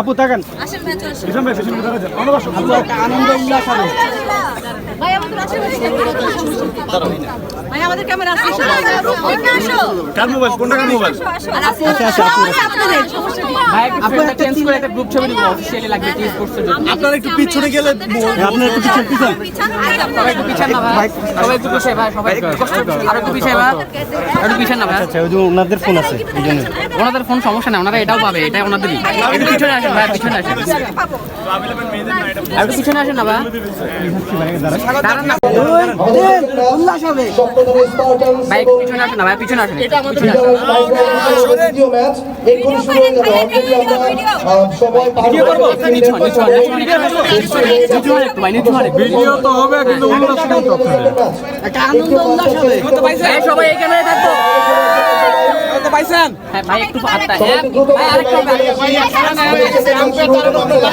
আপু থাকেন আনন্দ উল্লাস হবে। ভাই আমাদের আশেপাশে ভাই আমাদের ক্যামেরা আসো কার মোবাইল কোনটা কার মোবাইল আসো আর আপনারা একটু পিছনে গেলে আপনারা একটু পিছনে পিছনে। একটু পিছান। না ভাই। সবাই একটু বসে ভাই সবাই একটু কষ্ট আর একটু পিছাই ভাই। একটু পিছান না ভাই। আচ্ছা ওই যে ওনাদের ফোন আছে ওনাদের ফোন সমস্যা না ওনারা এটাও পাবে এটা ওনাদেরই একটু পিছনে আসেন ভাই পিছনে আসেন। আর একটু পিছনে আসেন না ভাই। দাঁড়ান না। উল্লাস হবে ভাই পিছনে আসেন না ভাই পিছনে আসেন। ম্যাচ শুরু হয়ে যাবে অলরেডি আমরা সময় পার ভিডিও একটু একটু। তো হবে কিন্তু উল্লাস কিন্তু একটা আনন্দ উল্লাস হবে সবাই এই থাকব একটু হাতটা হ্যাঁ ভাই আরেকটা আরেকটা।